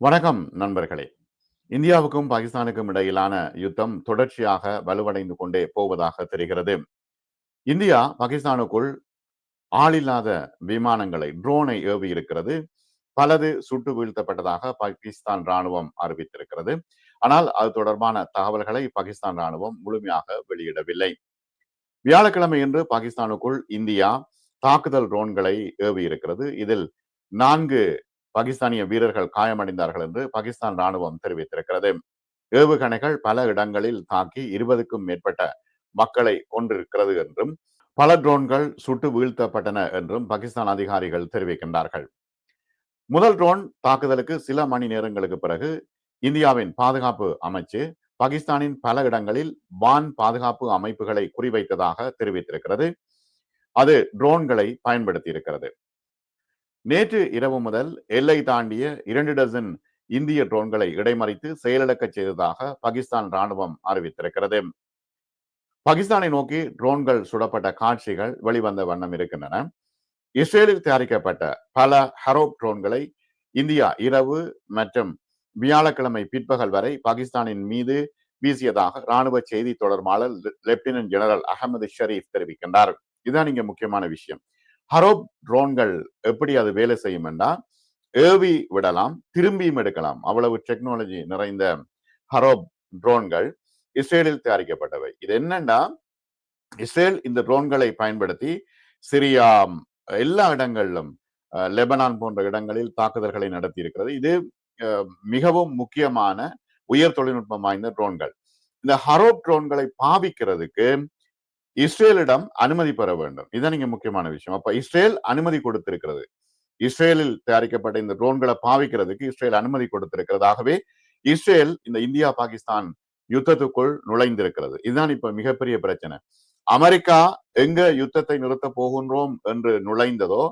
வணக்கம் நண்பர்களே. இந்தியாவுக்கும் பாகிஸ்தானுக்கும் இடையிலான யுத்தம் தொடர்ச்சியாக வலுவடைந்து கொண்டே போவதாக தெரிகிறது. இந்தியா பாகிஸ்தானுக்குள் ஆளில்லாத விமானங்களை ட்ரோனை ஏவி இருக்கிறது. பலது சுட்டு வீழ்த்தப்பட்டதாக பாகிஸ்தான் ராணுவம் அறிவித்திருக்கிறது. ஆனால் அது தொடர்பான தகவல்களை பாகிஸ்தான் ராணுவம் முழுமையாக வெளியிடவில்லை. வியாழக்கிழமை என்று பாகிஸ்தானுக்குள் இந்தியா தாக்குதல் ட்ரோன்களை ஏவி இருக்கிறது. இதில் நான்கு பாகிஸ்தானிய வீரர்கள் காயமடைந்தார்கள் என்று பாகிஸ்தான் ராணுவம் தெரிவித்திருக்கிறது. ஏவுகணைகள் பல இடங்களில் தாக்கி இருபதுக்கும் மேற்பட்ட மக்களை கொண்டிருக்கிறது என்றும் பல ட்ரோன்கள் சுட்டு வீழ்த்தப்பட்டன என்றும் பாகிஸ்தான் அதிகாரிகள் தெரிவிக்கின்றார்கள். முதல் ட்ரோன் தாக்குதலுக்கு சில மணி நேரங்களுக்கு பிறகு இந்தியாவின் பாதுகாப்பு அமைச்சு பாகிஸ்தானின் பல இடங்களில் வான் பாதுகாப்பு அமைப்புகளை குறிவைத்ததாக தெரிவித்திருக்கிறது. அது ட்ரோன்களை பயன்படுத்தி இருக்கிறது நேற்று இரவு முதல் எல்லை தாண்டிய இரண்டு டசன் இந்திய ட்ரோன்களை இடைமறித்து செயலிழக்க செய்ததாக பாகிஸ்தான் ராணுவம் அறிவித்திருக்கிறது. பாகிஸ்தானை நோக்கி ட்ரோன்கள் சுடப்பட்ட காட்சிகள் வெளிவந்த வண்ணம் இருக்கின்றன. இஸ்ரேலில் தயாரிக்கப்பட்ட பல ஹரோப் ட்ரோன்களை இந்தியா இரவு மற்றும் வியாழக்கிழமை பிற்பகல் வரை பாகிஸ்தானின் மீது வீசியதாக ராணுவ செய்தி தொடர்பாளர் லெப்டினன்ட் ஜெனரல் அகமது ஷரீப் தெரிவிக்கின்றார். இதுதான் இங்க முக்கியமான விஷயம். ஹரோப் ட்ரோன்கள் எப்படி அது வேலை செய்யும் என்றால் ஏவி விடலாம் திரும்பியும் எடுக்கலாம். அவ்வளவு டெக்னாலஜி நிறைந்த ஹரோப் ட்ரோன்கள் இஸ்ரேலில் தயாரிக்கப்பட்டவை. இது என்னன்னா இஸ்ரேல் இந்த ட்ரோன்களை பயன்படுத்தி சிரியா எல்லா இடங்களிலும் லெபனான் போன்ற இடங்களில் தாக்குதல்களை நடத்தி இருக்கிறது இது மிகவும் முக்கியமான உயர் தொழில்நுட்பம் வாய்ந்த ட்ரோன்கள். இந்த ஹரோப் ட்ரோன்களை பாவிக்கிறதுக்கு இஸ்ரேலிடம் அனுமதி பெற வேண்டும். இதுதான் நீங்க முக்கியமான விஷயம். அப்ப இஸ்ரேல் அனுமதி கொடுத்திருக்கிறது. இஸ்ரேலில் தயாரிக்கப்பட்ட இந்த ட்ரோன்களை பாவிக்கிறதுக்கு இஸ்ரேல் அனுமதி கொடுத்திருக்கிறதாகவே இஸ்ரேல் இந்த இந்தியா பாகிஸ்தான் யுத்தத்துக்குள் நுழைந்திருக்கிறது. இதுதான் இப்ப மிகப்பெரிய பிரச்சனை. அமெரிக்கா எங்க யுத்தத்தை நிறுத்த போகின்றோம் என்று நுழைந்ததோ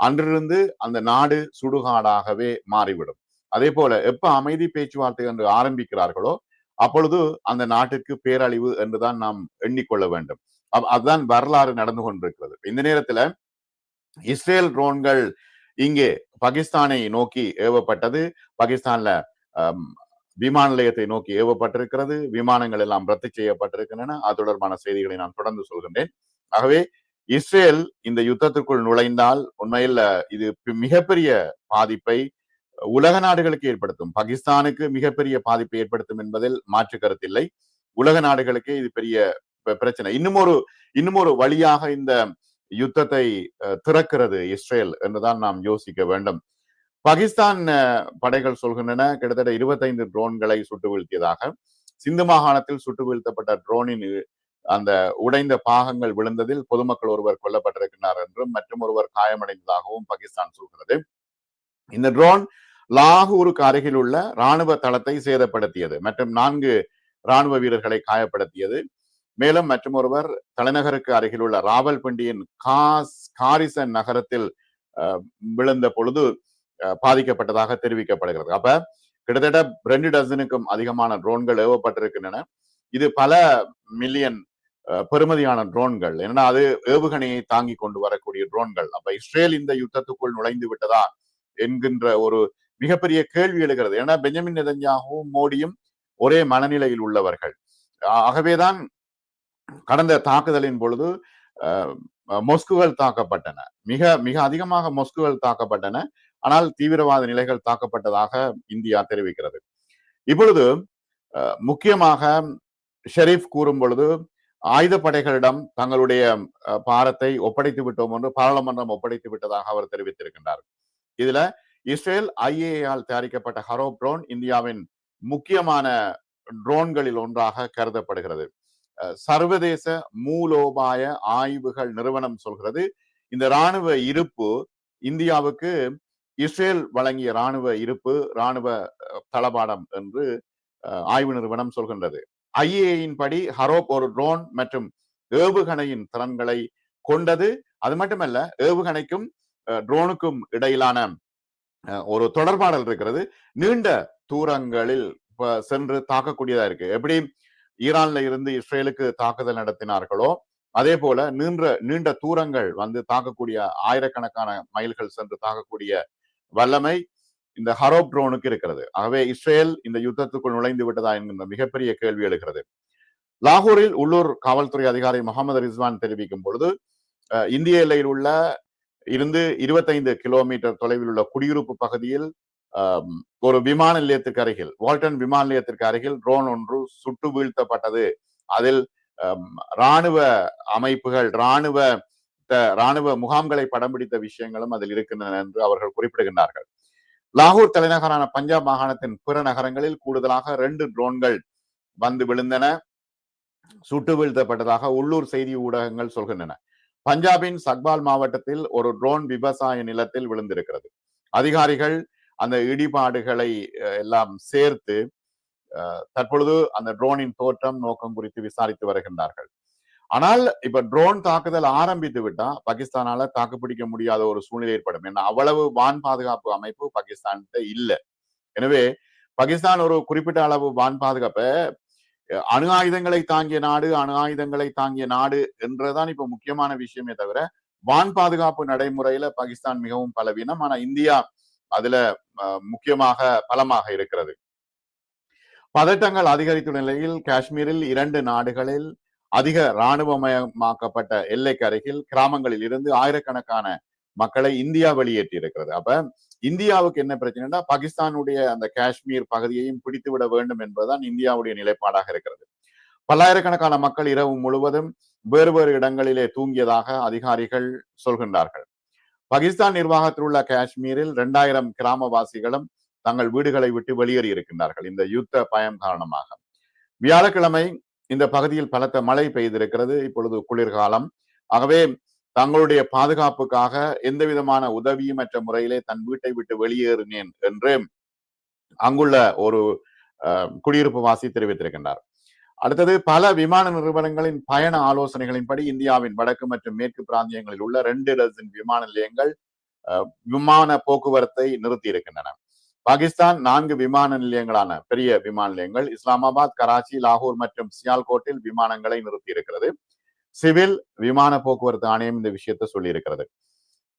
அன்றிருந்து அந்த நாடு சுடுகாடாகவே மாறிவிடும். அதே போல எப்ப அமைதி பேச்சுவார்த்தை என்று ஆரம்பிக்கிறார்களோ அப்பொழுது அந்த நாட்டுக்கு பேரழிவு என்றுதான் நாம் எண்ணிக்கொள்ள வேண்டும். அதுதான் வரலாறு நடந்து கொண்டிருக்கிறது. இந்த நேரத்துல இஸ்ரேல் ட்ரோன்கள் இங்கே பாகிஸ்தானை நோக்கி ஏவப்பட்டது. பாகிஸ்தான்ல விமான நிலையத்தை நோக்கி ஏவப்பட்டிருக்கிறது. விமானங்கள் எல்லாம் ரத்து செய்யப்பட்டிருக்கின்றன. அது தொடர்பான செய்திகளை நான் தொடர்ந்து சொல்கின்றேன். ஆகவே இஸ்ரேல் இந்த யுத்தத்திற்குள் நுழைந்தால் உண்மையில் இது மிகப்பெரிய பாதிப்பை உலக நாடுகளுக்கு ஏற்படுத்தும். பாகிஸ்தானுக்கு மிகப்பெரிய பாதிப்பை ஏற்படுத்தும் என்பதில் மாற்று கருத்தில்லை உலக நாடுகளுக்கே இது பெரிய பிரச்சனை. இன்னும் ஒரு இன்னும் ஒரு வழியாக இந்த யுத்தத்தை திறக்கிறது இஸ்ரேல் என்றுதான் நாம் யோசிக்க வேண்டும். பாகிஸ்தான் படைகள் சொல்கின்றன கிட்டத்தட்ட இருபத்தைந்து ட்ரோன்களை சுட்டு வீழ்த்தியதாக சிந்து மாகாணத்தில் சுட்டு வீழ்த்தப்பட்ட ட்ரோனின் அந்த உடைந்த பாகங்கள் விழுந்ததில் பொதுமக்கள் ஒருவர் கொல்லப்பட்டிருக்கிறார் என்றும் மற்றும் ஒருவர் காயமடைந்ததாகவும் பாகிஸ்தான் சொல்கிறது. இந்த ட்ரோன் லாகூருக்கு அருகில் உள்ள ராணுவ தளத்தை சேதப்படுத்தியது மற்றும் நான்கு ராணுவ வீரர்களை காயப்படுத்தியது. மேலும் மற்றும் ஒருவர் தலைநகருக்கு அருகில் உள்ள ராவல்பிண்டியின் காஸ் காரிசன் நகரத்தில் விழுந்த பொழுது பாதிக்கப்பட்டதாக தெரிவிக்கப்படுகிறது. அப்ப கிட்டத்தட்ட ரெண்டு டசனுக்கும் அதிகமான ட்ரோன்கள் ஏவப்பட்டிருக்கின்றன. இது பல மில்லியன் பெருமதியான ட்ரோன்கள். ஏன்னா அது ஏவுகணையை தாங்கி கொண்டு வரக்கூடிய ட்ரோன்கள். அப்ப இஸ்ரேல் இந்த யுத்தத்துக்குள் நுழைந்து விட்டதா என்கின்ற ஒரு மிகப்பெரிய கேள்வி எழுகிறது. ஏன்னா பெஞ்சமின் நெதன்யாகவும் மோடியும் ஒரே மனநிலையில் உள்ளவர்கள். ஆகவேதான் கடந்த தாக்குதலின் பொழுது மொஸ்குகள் தாக்கப்பட்டன. மிக மிக அதிகமாக மொஸ்குகள் தாக்கப்பட்டன. ஆனால் தீவிரவாத நிலைகள் தாக்கப்பட்டதாக இந்தியா தெரிவிக்கிறது. இப்பொழுது முக்கியமாக ஷெரீப் கூறும் பொழுது ஆயுதப்படைகளிடம் தங்களுடைய பாரத்தை ஒப்படைத்து விட்டோம் என்று பாராளுமன்றம் ஒப்படைத்து விட்டதாக அவர் தெரிவித்திருக்கின்றார். இதுல இஸ்ரேல் ஐஏஆல் தயாரிக்கப்பட்ட ஹரோ ட்ரோன் இந்தியாவின் முக்கியமான ட்ரோன்களில் ஒன்றாக கருதப்படுகிறது. சர்வதேச மூலோபாய ஆய்வுகள் நிறுவனம் சொல்கிறது. இந்த ராணுவ இருப்பு இந்தியாவுக்கு இஸ்ரேல் வழங்கிய ராணுவ இருப்பு இராணுவ தளபாடம் என்று ஆய்வு நிறுவனம் சொல்கின்றது. ஐஏயின் படி ஹரோப் ஒரு ட்ரோன் மற்றும் ஏவுகணையின் திறன்களை கொண்டது. அது மட்டுமல்ல ஏவுகணைக்கும் ட்ரோனுக்கும் இடையிலான ஒரு தொடர்பாடல் இருக்கிறது. நீண்ட தூரங்களில் சென்று தாக்கக்கூடியதா இருக்கு. எப்படி? ஈரான்ல இருந்து இஸ்ரேலுக்கு தாக்குதல் நடத்தினார்களோ அதே போல நீண்ட நீண்ட தூரங்கள் வந்து தாக்கக்கூடிய ஆயிரக்கணக்கான மைல்கள் சென்று தாக்கக்கூடிய வல்லமை இந்த ஹரோப் ட்ரோனுக்கு இருக்கிறது. ஆகவே இஸ்ரேல் இந்த யுத்தத்துக்குள் நுழைந்து விட்டதா என்கின்ற மிகப்பெரிய கேள்வி எழுகிறது. லாகூரில் உள்ளூர் காவல்துறை அதிகாரி முகமது ரிஸ்வான் தெரிவிக்கும் பொழுது இந்திய எல்லையில் உள்ள இருந்து இருபத்தைந்து கிலோமீட்டர் தொலைவில் உள்ள குடியிருப்பு பகுதியில் ஒரு விமான நிலையத்திற்கு அருகில் வால்டன் விமான நிலையத்திற்கு அருகில் ட்ரோன் ஒன்று சுட்டு வீழ்த்தப்பட்டது. அதில் ராணுவ அமைப்புகள் இராணுவ ராணுவ முகாம்களை படம் பிடித்த விஷயங்களும் அதில் இருக்கின்றன என்று அவர்கள் குறிப்பிடுகின்றார்கள். லாகூர் தலைநகரான பஞ்சாப் மாகாணத்தின் பிற நகரங்களில் கூடுதலாக ரெண்டு ட்ரோன்கள் வந்து விழுந்தன. சுட்டு வீழ்த்தப்பட்டதாக உள்ளூர் செய்தி ஊடகங்கள் சொல்கின்றன. பஞ்சாபின் சக்பால் மாவட்டத்தில் ஒரு ட்ரோன் விவசாய நிலத்தில் விழுந்திருக்கிறது. அதிகாரிகள் அந்த இடிபாடுகளை எல்லாம் சேர்த்து தற்பொழுது அந்த ட்ரோனின் தோற்றம் நோக்கம் குறித்து விசாரித்து வருகின்றார்கள். ஆனால் இப்ப ட்ரோன் தாக்குதல் ஆரம்பித்து விட்டா பாகிஸ்தானால தாக்குப்பிடிக்க முடியாத ஒரு சூழ்நிலை ஏற்படும். ஏன்னா அவ்வளவு வான் பாதுகாப்பு அமைப்பு பாகிஸ்தான் இல்லை. எனவே பாகிஸ்தான் ஒரு குறிப்பிட்ட அளவு வான் பாதுகாப்பை அணு ஆயுதங்களை தாங்கிய நாடு அணு ஆயுதங்களை தாங்கிய நாடு என்றுதான் இப்ப முக்கியமான விஷயமே தவிர வான் பாதுகாப்பு நடைமுறையில பாகிஸ்தான் மிகவும் பலவீனம். ஆனா இந்தியா அதுல முக்கியமாக பலமாக இருக்கிறது. பதட்டங்கள் அதிகரித்துள்ள நிலையில் காஷ்மீரில் இரண்டு நாடுகளில் அதிக இராணுவமயமாக்கப்பட்ட எல்லைக்கு அருகில் கிராமங்களில் இருந்து ஆயிரக்கணக்கான மக்களை இந்தியா வெளியேற்றி இருக்கிறது. அப்ப இந்தியாவுக்கு என்ன பிரச்சனைனா பாகிஸ்தானுடைய அந்த காஷ்மீர் பகுதியையும் பிடித்து விட வேண்டும் என்பதுதான் இந்தியாவுடைய நிலைப்பாடாக இருக்கிறது. பல்லாயிரக்கணக்கான மக்கள் இரவு முழுவதும் வேறு வேறு இடங்களிலே தூங்கியதாக அதிகாரிகள் சொல்கின்றார்கள். பாகிஸ்தான் நிர்வாகத்தில் உள்ள காஷ்மீரில் இரண்டாயிரம் கிராமவாசிகளும் தங்கள் வீடுகளை விட்டு வெளியேறி இருக்கின்றார்கள் இந்த யுத்த பயம் காரணமாக. வியாழக்கிழமை இந்த பகுதியில் பலத்த மழை பெய்திருக்கிறது. இப்பொழுது குளிர்காலம். ஆகவே தங்களுடைய பாதுகாப்புக்காக எந்த விதமான உதவியும் முறையிலே தன் வீட்டை விட்டு வெளியேறினேன் என்று அங்குள்ள ஒரு குடியிருப்பு வாசி தெரிவித்திருக்கின்றார். அடுத்தது பல விமான நிறுவனங்களின் பயண ஆலோசனைகளின்படி இந்தியாவின் வடக்கு மற்றும் மேற்கு பிராந்தியங்களில் உள்ள ரெண்டு டசன் விமான நிலையங்கள் விமான போக்குவரத்தை நிறுத்தி இருக்கின்றன. பாகிஸ்தான் நான்கு விமான நிலையங்களான பெரிய விமான நிலையங்கள் இஸ்லாமாபாத் கராச்சி லாகூர் மற்றும் சியால்கோட்டில் விமானங்களை நிறுத்தி இருக்கிறது. சிவில் விமான போக்குவரத்து ஆணையம் இந்த விஷயத்தை சொல்லியிருக்கிறது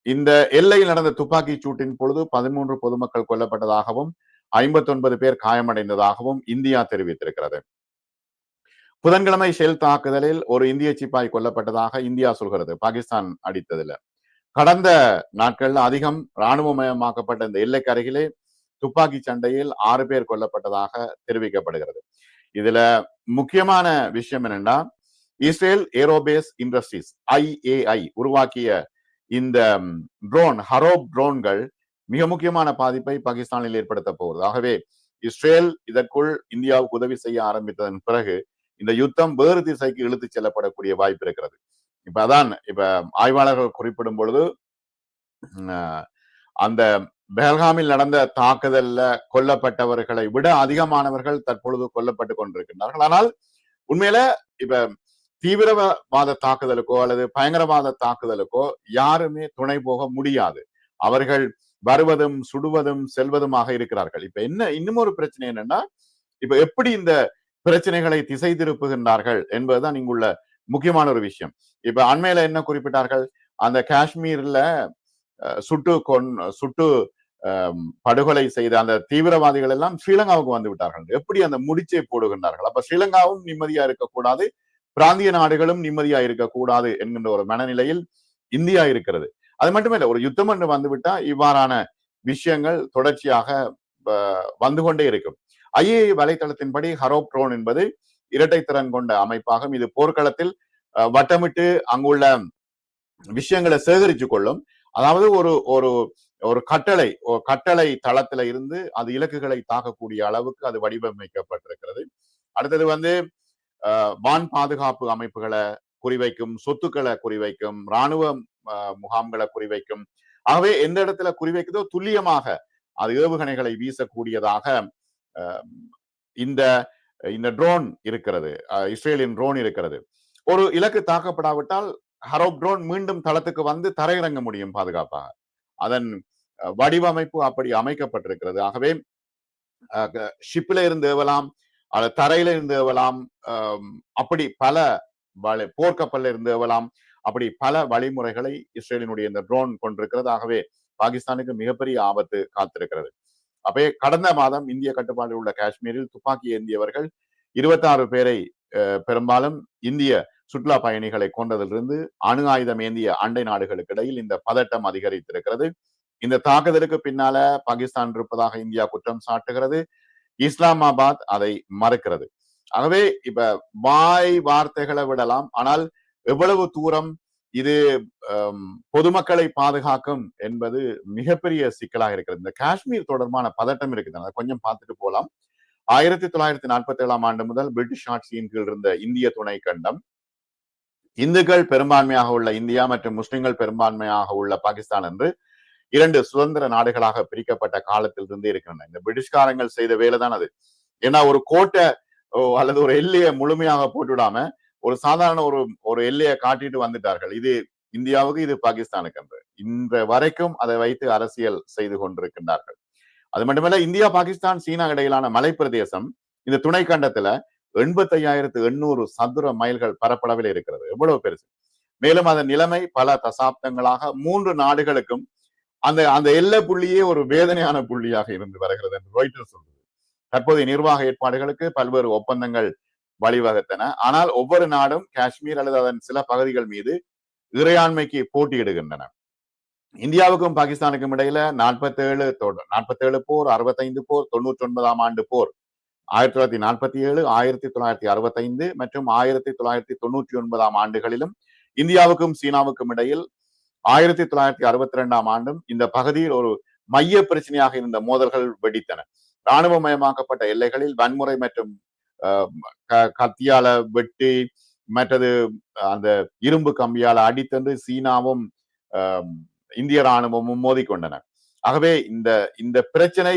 இந்த எல்லையில் நடந்த துப்பாக்கி சூட்டின் பொழுது பதிமூன்று பொதுமக்கள் கொல்லப்பட்டதாகவும் ஐம்பத்தி ஒன்பது பேர் காயமடைந்ததாகவும் இந்தியா தெரிவித்திருக்கிறது. புதன்கிழமை ஷெல் தாக்குதலில் ஒரு இந்திய சிப்பாய் கொல்லப்பட்டதாக இந்தியா சொல்கிறது. பாகிஸ்தான் அடித்ததுல. கடந்த நாட்கள்ல அதிகம் இராணுவமயமாக்கப்பட்ட இந்த எல்லைக்கு அருகிலே துப்பாக்கி சண்டையில் ஆறு பேர் கொல்லப்பட்டதாக தெரிவிக்கப்படுகிறது. இதுல முக்கியமான விஷயம் என்னன்னா இஸ்ரேல் ஏரோபேஸ் இண்டஸ்ட்ரீஸ் ஐஏஐ உருவாக்கிய இந்த ட்ரோன் ஹரோப் ட்ரோன்கள் மிக முக்கியமான பாதிப்பை பாகிஸ்தானில் ஏற்படுத்த போகிறது ஆகவே இஸ்ரேல் இதற்குள் இந்தியாவுக்கு உதவி செய்ய ஆரம்பித்ததன் பிறகு இந்த யுத்தம் வேறு திசைக்கு இழுத்து செல்லப்படக்கூடிய வாய்ப்பு இருக்கிறது. இப்ப அதான் இப்ப ஆய்வாளர்கள் குறிப்பிடும் பொழுது அந்த பெல்காமில் நடந்த தாக்குதல்ல கொல்லப்பட்டவர்களை விட அதிகமானவர்கள் தற்பொழுது கொல்லப்பட்டு கொண்டிருக்கின்றார்கள். ஆனால் உண்மையில இப்ப தீவிரவாத தாக்குதலுக்கோ அல்லது பயங்கரவாத தாக்குதலுக்கோ யாருமே துணை போக முடியாது. அவர்கள் வருவதும் சுடுவதும் செல்வதுமாக இருக்கிறார்கள். இப்ப என்ன இன்னும் ஒரு பிரச்சனை என்னன்னா இப்ப எப்படி இந்த பிரச்சனைகளை திசை திருப்புகின்றார்கள் என்பதுதான் இங்குள்ள முக்கியமான ஒரு விஷயம். இப்ப அண்மையில என்ன குறிப்பிட்டார்கள்? அந்த காஷ்மீர்ல சுட்டு கொன் சுட்டு படுகொலை செய்த அந்த தீவிரவாதிகள் எல்லாம் ஸ்ரீலங்காவுக்கு வந்து விட்டார்கள். எப்படி அந்த முடிச்சை போடுகின்றார்கள்? அப்ப ஸ்ரீலங்காவும் நிம்மதியா இருக்கக்கூடாது பிராந்திய நாடுகளும் நிம்மதியா இருக்கக்கூடாது என்கின்ற ஒரு மனநிலையில் இந்தியா இருக்கிறது. அது மட்டுமே ஒரு யுத்தம் என்று வந்துவிட்டா இவ்வாறான விஷயங்கள் தொடர்ச்சியாக வந்து கொண்டே இருக்கும். ஐஏ வலைத்தளத்தின்படி ஹரோப் ட்ரோன் என்பது இரட்டை திறன் கொண்ட அமைப்பாகும். இது போர்க்களத்தில் வட்டமிட்டு அங்குள்ள விஷயங்களை சேகரித்து கொள்ளும். அதாவது ஒரு ஒரு ஒரு கட்டளை ஒரு கட்டளை தளத்துல இருந்து அது இலக்குகளை தாக்கக்கூடிய அளவுக்கு அது வடிவமைக்கப்பட்டிருக்கிறது. அடுத்தது வந்து வான் பாதுகாப்பு அமைப்புகளை குறிவைக்கும் சொத்துக்களை குறிவைக்கும் இராணுவ முகாம்களை குறிவைக்கும். ஆகவே எந்த இடத்துல குறிவைக்குதோ துல்லியமாக அது ஏவுகணைகளை வீசக்கூடியதாக இந்த இந்த ட்ரோன் இருக்கிறது இஸ்ரேலின் ட்ரோன் இருக்கிறது. ஒரு இலக்கு தாக்கப்படாவிட்டால் ஹரோப் ட்ரோன் மீண்டும் தளத்துக்கு வந்து தரையிறங்க முடியும் பாதுகாப்பாக. அதன் வடிவமைப்பு அப்படி அமைக்கப்பட்டிருக்கிறது. ஆகவே ஷிப்ல இருந்து ஏவலாம் தரையில இருந்து ஏவலாம் அப்படி பல போர்க்கப்பல்ல இருந்து ஏவலாம் அப்படி பல வழிமுறைகளை இஸ்ரேலினுடைய இந்த ட்ரோன் கொண்டிருக்கிறது. ஆகவே பாகிஸ்தானுக்கு மிகப்பெரிய ஆபத்து காத்திருக்கிறது. அப்பே கடந்த மாதம் இந்திய கட்டுப்பாட்டில் உள்ள காஷ்மீரில் துப்பாக்கி ஏந்தியவர்கள் இருபத்தாறு பேரை பெரும்பாலும் இந்திய சுற்றுலா பயணிகளை கொண்டதிலிருந்து அணு ஆயுதம் ஏந்திய அண்டை நாடுகளுக்கு இடையில் இந்த பதட்டம் அதிகரித்திருக்கிறது. இந்த தாக்குதலுக்கு பின்னால பாகிஸ்தான் இருப்பதாக இந்தியா குற்றம் சாட்டுகிறது. இஸ்லாமாபாத் அதை மறுக்கிறது. ஆகவே இப்ப வாய் வார்த்தைகளை விடலாம். ஆனால் எவ்வளவு தூரம் இது பொதுமக்களை பாதுகாக்கும் என்பது மிகப்பெரிய சிக்கலாக இருக்கிறது. இந்த காஷ்மீர் தொடர்பான பதட்டம் இருக்குது. அதை கொஞ்சம் பார்த்துட்டு போகலாம் ஆயிரத்தி தொள்ளாயிரத்தி நாற்பத்தி ஏழாம் ஆண்டு முதல் பிரிட்டிஷ் ஆட்சியின் கீழ் இருந்த இந்திய துணை கண்டம் இந்துக்கள் பெரும்பான்மையாக உள்ள இந்தியா மற்றும் முஸ்லிம்கள் பெரும்பான்மையாக உள்ள பாகிஸ்தான் என்று இரண்டு சுதந்திர நாடுகளாக பிரிக்கப்பட்ட காலத்தில் இருந்தே இருக்கின்றன. இந்த பிரிட்டிஷ்காரங்கள் செய்த வேலை தான் அது. ஏன்னா ஒரு கோட்டை அல்லது ஒரு எல்லையை முழுமையாக போட்டுவிடாம ஒரு சாதாரண ஒரு ஒரு எல்லையை காட்டிட்டு வந்துட்டார்கள். இது இந்தியாவுக்கு இது பாகிஸ்தானுக்கு என்று. இன்ற வரைக்கும் அதை வைத்து அரசியல் செய்து கொண்டிருக்கின்றார்கள். அது மட்டுமல்ல இந்தியா பாகிஸ்தான் சீனா இடையிலான மலை பிரதேசம் இந்த துணை கண்டத்துல எண்பத்தி ஐயாயிரத்து எண்ணூறு சதுர மைல்கள் பரப்பளவில் இருக்கிறது. எவ்வளவு பெருசு. மேலும் அதன் நிலைமை பல தசாப்தங்களாக மூன்று நாடுகளுக்கும் அந்த அந்த எல்லை புள்ளியே ஒரு வேதனையான புள்ளியாக இருந்து வருகிறது என்று ரோய்டர் சொல்றது தற்போதைய நிர்வாக ஏற்பாடுகளுக்கு பல்வேறு ஒப்பந்தங்கள் வழிவகுத்தன. ஆனால் ஒவ்வொரு நாடும் காஷ்மீர் அல்லது அதன் சில பகுதிகள் மீது இறையாண்மைக்கு போட்டியிடுகின்றன. இந்தியாவுக்கும் பாகிஸ்தானுக்கும் இடையில நாற்பத்தி ஏழு போர் அறுபத்தைந்து போர் தொண்ணூற்றி ஒன்பதாம் ஆண்டு போர். ஆயிரத்தி தொள்ளாயிரத்தி நாற்பத்தி ஏழு ஆயிரத்தி தொள்ளாயிரத்தி அறுபத்தைந்து மற்றும் ஆயிரத்தி தொள்ளாயிரத்தி தொண்ணூற்றி ஒன்பதாம் ஆண்டுகளிலும் இந்தியாவுக்கும் சீனாவுக்கும் இடையில் ஆயிரத்தி தொள்ளாயிரத்தி அறுபத்தி ரெண்டாம் ஆண்டும் இந்த பகுதியில் ஒரு மைய பிரச்சனையாக இருந்த மோதல்கள் வெடித்தன. இராணுவமயமாக்கப்பட்ட எல்லைகளில் வன்முறை மற்றும் கத்தியால வெட்டி மற்றது அந்த இரும்பு கம்பியால அடித்தென்று சீனாவும் இந்திய ராணுவமும் மோதிக்கொண்டன ஆகவே இந்த இந்த பிரச்சனை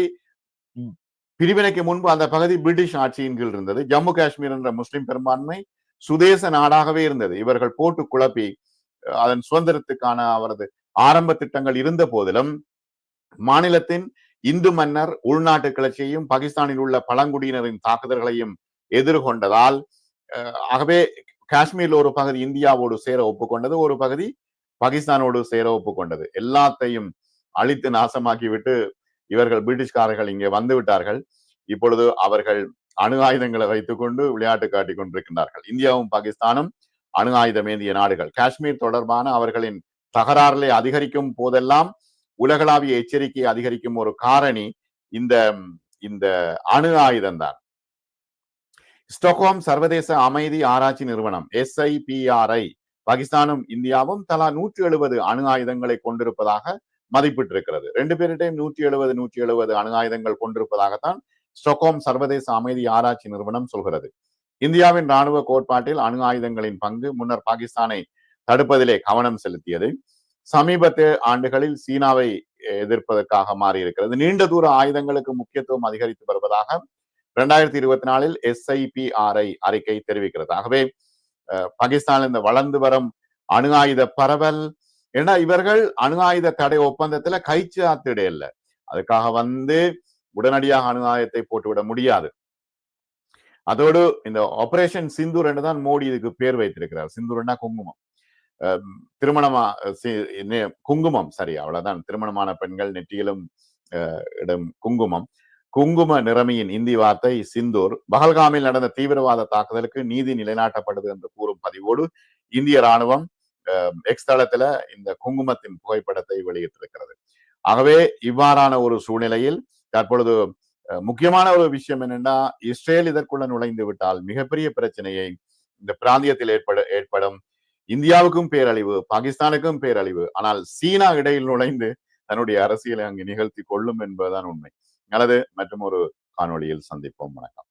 பிரிவினைக்கு முன்பு அந்த பகுதி பிரிட்டிஷ் ஆட்சியின் கீழ் இருந்தது. ஜம்மு காஷ்மீர் என்ற முஸ்லிம் பெரும்பான்மை சுதேச நாடாகவே இருந்தது. இவர்கள் போட்டு குழப்பி அதன் சுதந்திரத்துக்கான அவரது ஆரம்ப திட்டங்கள் இருந்த போதிலும் மாநிலத்தின் இந்து மன்னர் உள்நாட்டு கிளர்ச்சியையும் பாகிஸ்தானில் உள்ள பழங்குடியினரின் தாக்குதல்களையும் எதிர்கொண்டதால் ஆகவே காஷ்மீர்ல ஒரு பகுதி இந்தியாவோடு சேர ஒப்புக்கொண்டது ஒரு பகுதி பாகிஸ்தானோடு சேர ஒப்புக்கொண்டது. எல்லாத்தையும் அழித்து நாசமாக்கிவிட்டு இவர்கள் பிரிட்டிஷ்காரர்கள் இங்கே வந்து விட்டார்கள். இப்பொழுது அவர்கள் அணு ஆயுதங்களை வைத்துக்கொண்டு விளையாட்டு காட்டிக் கொண்டிருக்கின்றார்கள். இந்தியாவும் பாகிஸ்தானும் அணு ஆயுதம் ஏந்திய நாடுகள். காஷ்மீர் தொடர்பான அவர்களின் தகராறுகளை அதிகரிக்கும் போதெல்லாம் உலகளாவிய எச்சரிக்கையை அதிகரிக்கும் ஒரு காரணி இந்த இந்த அணு ஆயுதம் தான் ஸ்டோக்ஹோம் சர்வதேச அமைதி ஆராய்ச்சி நிறுவனம் எஸ்ஐபிஆர்ஐ பாகிஸ்தானும் இந்தியாவும் தலா நூற்றி எழுபது அணு ஆயுதங்களை கொண்டிருப்பதாக மதிப்பிட்டிருக்கிறது. ரெண்டு பேரிடையும் நூற்றி எழுபது நூற்றி எழுபது அணு ஆயுதங்கள் கொண்டிருப்பதாகத்தான் ஸ்டோக்ஹோம் சர்வதேச அமைதி ஆராய்ச்சி நிறுவனம் சொல்கிறது. இந்தியாவின் ராணுவ கோட்பாட்டில் அணு ஆயுதங்களின் பங்கு முன்னர் பாகிஸ்தானை தடுப்பதிலே கவனம் செலுத்தியது. சமீபத்து ஆண்டுகளில் சீனாவை எதிர்ப்பதற்காக மாறியிருக்கிறது. நீண்ட தூர ஆயுதங்களுக்கு முக்கியத்துவம் அதிகரித்து வருவதாக இரண்டாயிரத்தி இருபத்தி நாலில் எஸ்ஐபிஆர்ஐ அறிக்கை தெரிவிக்கிறது. ஆகவே பாகிஸ்தான் இந்த வளர்ந்து வரும் அணு ஆயுத பரவல் ஏன்னா இவர்கள் அணு ஆயுத தடை ஒப்பந்தத்துல கைச்சாத்திட இல்லை. அதுக்காக வந்து உடனடியாக அணு ஆயுதத்தை போட்டுவிட முடியாது. அதோடு இந்த ஆபரேஷன் சிந்தூர் என்று தான் மோடி இதுக்கு பேர் வைத்திருக்கிறார். சிந்தூர்னா குங்குமம். திருமணமா குங்குமம் சரி அவ்வளவுதான். திருமணமான பெண்கள் நெற்றியிலும் இடம் குங்குமம். குங்கும நிறமையின் இந்தி வார்த்தை சிந்தூர். பகல்காமில் நடந்த தீவிரவாத தாக்குதலுக்கு நீதி நிலைநாட்டப்படுது என்று கூறும் பதிவோடு இந்திய ராணுவம் எக்ஸ் தளத்துல இந்த குங்குமத்தின் புகைப்படத்தை வெளியிட்டிருக்கிறது. ஆகவே இவ்வாறான ஒரு சூழ்நிலையில் தற்பொழுது முக்கியமான ஒரு விஷயம் என்னன்னா இஸ்ரேல் இதற்குள்ள நுழைந்து விட்டால் மிகப்பெரிய பிரச்சனையை இந்த பிராந்தியத்தில் ஏற்பட ஏற்படும். இந்தியாவுக்கும் பேரழிவு பாகிஸ்தானுக்கும் பேரழிவு ஆனால் சீனா இடையில் நுழைந்து தன்னுடைய அரசியலை அங்கு நிகழ்த்தி கொள்ளும் என்பதுதான் உண்மை. அல்லது மற்றும் ஒரு காணொளியில் சந்திப்போம். வணக்கம்.